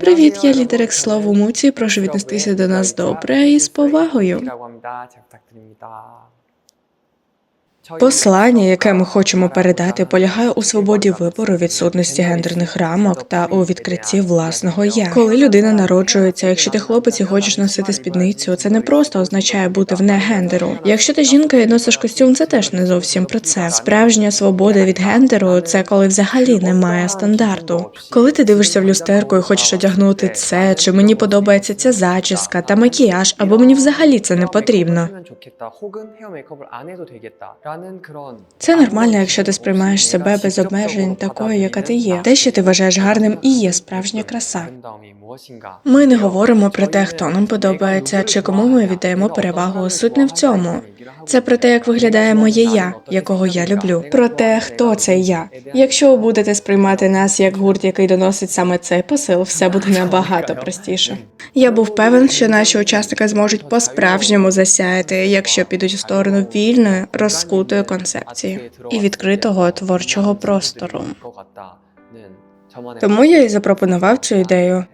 Привіт, я лідер екс-слову Муці. Прошу віднестися до нас добре і з повагою. Послання, яке ми хочемо передати, полягає у свободі вибору, відсутності гендерних рамок та у відкритті власного я. Коли людина народжується, якщо ти хлопець і хочеш носити спідницю, це не просто означає бути вне гендеру. Якщо ти жінка і носиш костюм, це теж не зовсім про це. Справжня свобода від гендеру це коли взагалі немає стандарту. Коли ти дивишся в люстерку і хочеш одягнути це, чи мені подобається ця зачіска та макіяж, або мені взагалі це не потрібно. Це нормально, якщо ти сприймаєш себе без обмежень такою, яка ти є. Те, що ти вважаєш гарним, і є справжня краса. Ми не говоримо про те, хто нам подобається чи кому ми віддаємо перевагу. Суть не в цьому. Це про те, як виглядає моє я, якого я люблю. Про те, хто це я. Якщо ви будете сприймати нас як гурт, який доносить саме цей посил, все буде набагато простіше. Я був певен, що наші учасники зможуть по-справжньому засяяти, якщо підуть в сторону вільної, розкутої концепції і відкритого творчого простору. Тому я і запропонував цю ідею.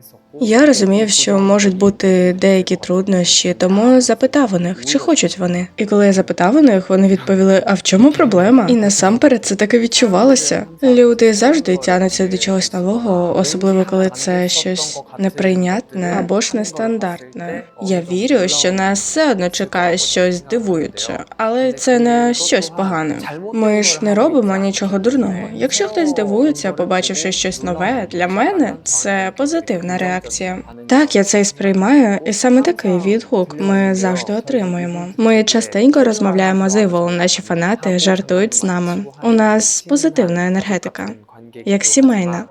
Я розумів, що можуть бути деякі труднощі, тому запитав у них, чи хочуть вони. І коли я запитав у них, вони відповіли: а в чому проблема? І насамперед це таки відчувалося. Люди завжди тягнуться до чогось нового, особливо коли це щось неприйнятне або ж нестандартне. Я вірю, що нас все одно чекає щось дивуюче, але це не щось погане. Ми ж не робимо нічого дурного. Якщо хтось дивується, побачивши щось нове, для мене це позитивна реакція. Так, я це і сприймаю, і саме такий відгук ми завжди отримуємо. Ми частенько розмовляємо з Івол, наші фанати жартують з нами. У нас позитивна енергетика. як сімейна.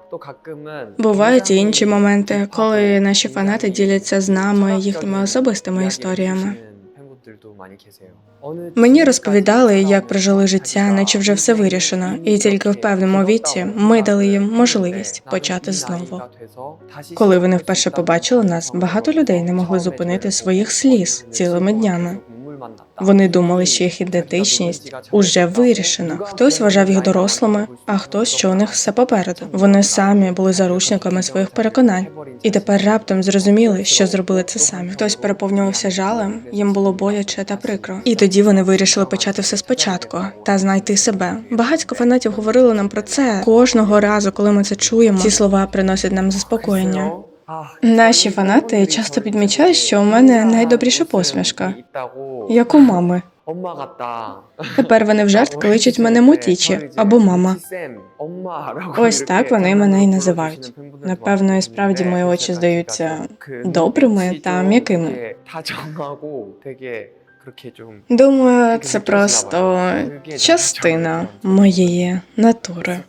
Бувають і інші моменти, коли наші фанати діляться з нами їхніми особистими історіями. Мені розповідали, як прожили життя, наче вже все вирішено, і тільки в певному віці ми дали їм можливість почати знову. Коли вони вперше побачили нас, багато людей не могли зупинити своїх сліз цілими днями. Вони думали, що їх ідентичність уже вирішена. Хтось вважав їх дорослими, а хтось, що у них все попереду. Вони самі були заручниками своїх переконань, і тепер раптом зрозуміли, що зробили це самі. Хтось переповнювався жалем, їм було боляче та прикро. І тоді вони вирішили почати все спочатку та знайти себе. Багатько фанатів говорили нам про це кожного разу, коли ми це чуємо. Ці слова приносять нам заспокоєння. Наші фанати часто підмічають, що у мене найдобріша посмішка, як у мами. Тепер вони в жарт кличуть мене Мутічі або мама. Ось так вони мене і називають. Напевно, і справді мої очі здаються добрими та м'якими. Думаю, це просто частина моєї натури.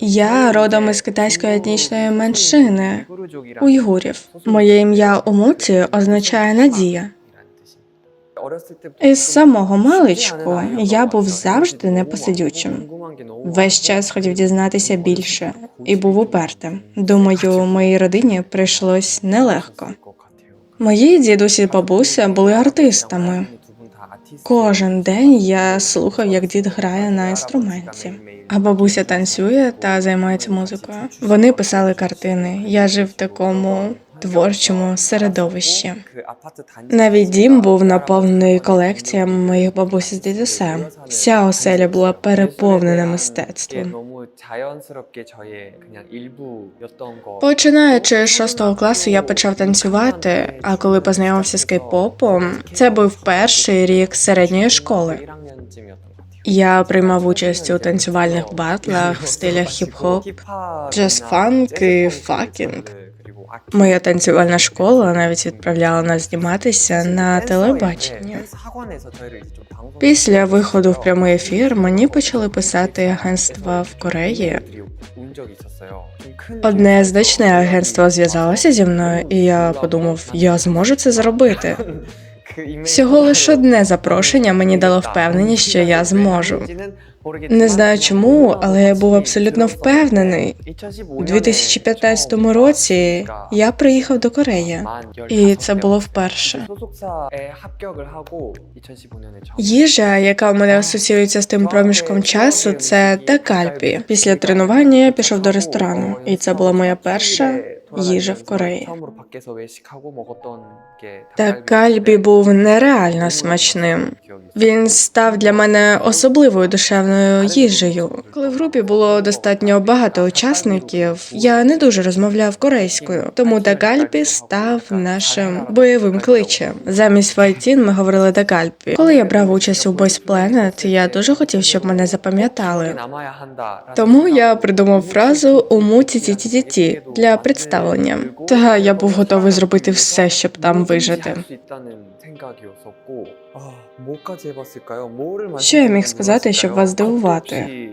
Я родом із китайської етнічної меншини уйгурів. Моє ім'я Умуці означає надія. Із самого маличку я був завжди непосидючим. Весь час хотів дізнатися більше і був упертим. Думаю, моїй родині прийшлось нелегко. Мої дідусі і бабуся були артистами. Кожен день я слухав, як дід грає на інструменті, а бабуся танцює та займається музикою. Вони писали картини. Я жив в такому творчому середовищі. Навіть дім був наповнений колекціями моїх бабусі з дідусем. Вся оселя була переповнена мистецтвом. Починаючи з шостого класу, я почав танцювати. А коли познайомився з кей-попом, це був перший рік середньої школи. Я приймав участь у танцювальних батлах в стилях хіп-хоп, джаз-фанк і факінг. Моя танцювальна школа навіть відправляла нас зніматися на телебаченні. Після виходу в прямий ефір мені почали писати агентства в Кореї. Одне значне агентство зв'язалося зі мною, і я подумав, я зможу це зробити. Всього лише одне запрошення мені дало впевненість, що я зможу. Не знаю чому, але я був абсолютно впевнений. У 2015 році я приїхав до Кореї, і це було вперше. Їжа, яка у мене асоціюється з тим проміжком часу, це дакальпі. Після тренування я пішов до ресторану, і це була моя перша їжа в Кореї. Та кальбі був нереально смачним. Він став для мене особливою душевною їжею. Коли в групі було достатньо багато учасників, я не дуже розмовляв корейською, тому дагальбі став нашим бойовим кличем. Замість Вайтін ми говорили дагальбі. Коли я брав участь у Boys Planet, я дуже хотів, щоб мене запам'ятали. Тому я придумав фразу у муці ті ті ті для представ представлення. Та я був готовий зробити все, щоб там вижити. Що я міг сказати, щоб вас здивувати?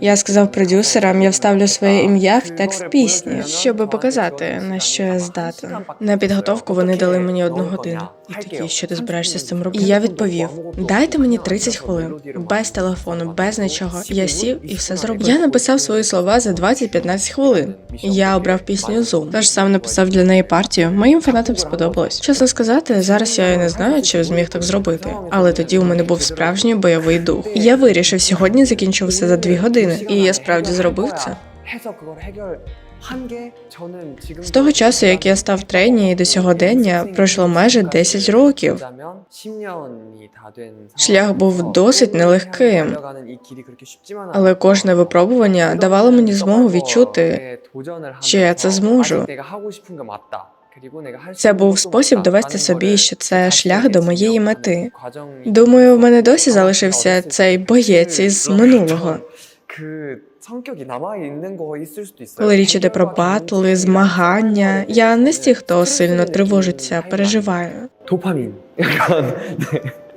Я сказав продюсерам, я вставлю своє ім'я в текст пісні, щоб показати на що я здатен. На підготовку вони дали мені одну годину. І такі, що ти збираєшся з цим робити? І я відповів: дайте мені 30 хвилин, без телефону, без нічого. Я сів і все зробив. Я написав свої слова за 20-15 хвилин. Я обрав пісню Zoom. Тож сам написав для неї партію. Моїм фанатам сподобалось. Чесно сказати, зараз я і не знаю, чи зміг так зробити. Але тоді у мене був справжній бойовий дух. Я вирішив сьогодні закінчив все за дві години, і я справді зробив це. З того часу, як я став трені до сьогодення, пройшло майже 10 років. Шлях був досить нелегким, але кожне випробування давало мені змогу відчути, що я це зможу. Це був спосіб довести собі, що це шлях до моєї мети. Думаю, в мене досі залишився цей боєць із минулого. Коли річ іде про батли, змагання, я не з тих, хто сильно тривожиться, переживає. 도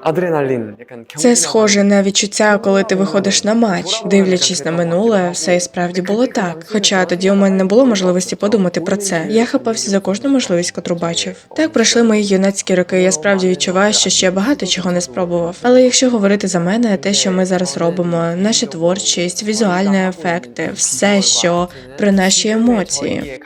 адреналін. Це схоже на відчуття, коли ти виходиш на матч, дивлячись на минуле, все і справді було так. Хоча тоді у мене не було можливості подумати про це. Я хапався за кожну можливість, котру бачив. Так пройшли мої юнацькі роки. Я справді відчуваю, що ще багато чого не спробував. Але якщо говорити за мене, те, що ми зараз робимо, наша творчість, візуальні ефекти, все, що про наші емоції,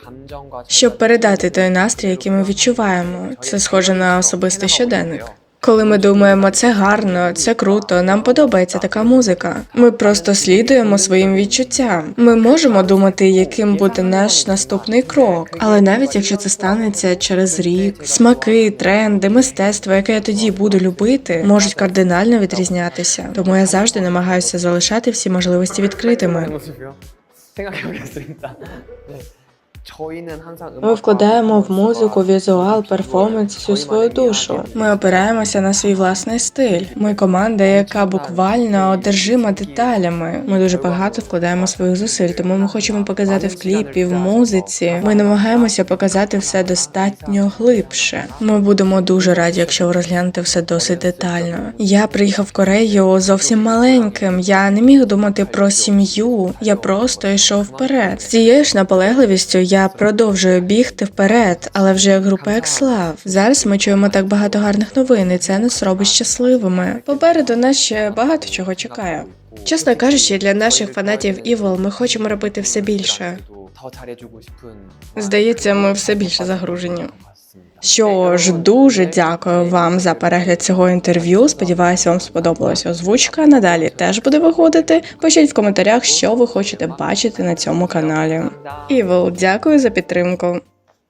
щоб передати той настрій, який ми відчуваємо, це схоже на особистий щоденник. Коли ми думаємо, це гарно, це круто, нам подобається така музика. Ми просто слідуємо своїм відчуттям. Ми можемо думати, яким буде наш наступний крок. Але навіть якщо це станеться через рік, смаки, тренди, мистецтво, яке я тоді буду любити, можуть кардинально відрізнятися. Тому я завжди намагаюся залишати всі можливості відкритими. Ми вкладаємо в музику, візуал, перформанс всю свою душу. Ми опираємося на свій власний стиль. Ми команда, яка буквально одержима деталями. Ми дуже багато вкладаємо своїх зусиль, тому ми хочемо показати в кліпі, в музиці. Ми намагаємося показати все достатньо глибше. Ми будемо дуже раді, якщо ви розглянете все досить детально. Я приїхав в Корею зовсім маленьким. Я не міг думати про сім'ю. Я просто йшов вперед. З цією ж наполегливістю я. Я продовжую бігти вперед, але вже як група Екслав. Зараз ми чуємо так багато гарних новин, і це нас робить щасливими. Попереду нас ще багато чого чекає. Чесно кажучи, для наших фанатів Evil ми хочемо робити все більше. Здається, ми все більше загружені. Що ж, дуже дякую вам за перегляд цього інтерв'ю. Сподіваюся, вам сподобалася озвучка. Надалі теж буде виходити. Пишіть в коментарях, що ви хочете бачити на цьому каналі. Івол, дякую за підтримку.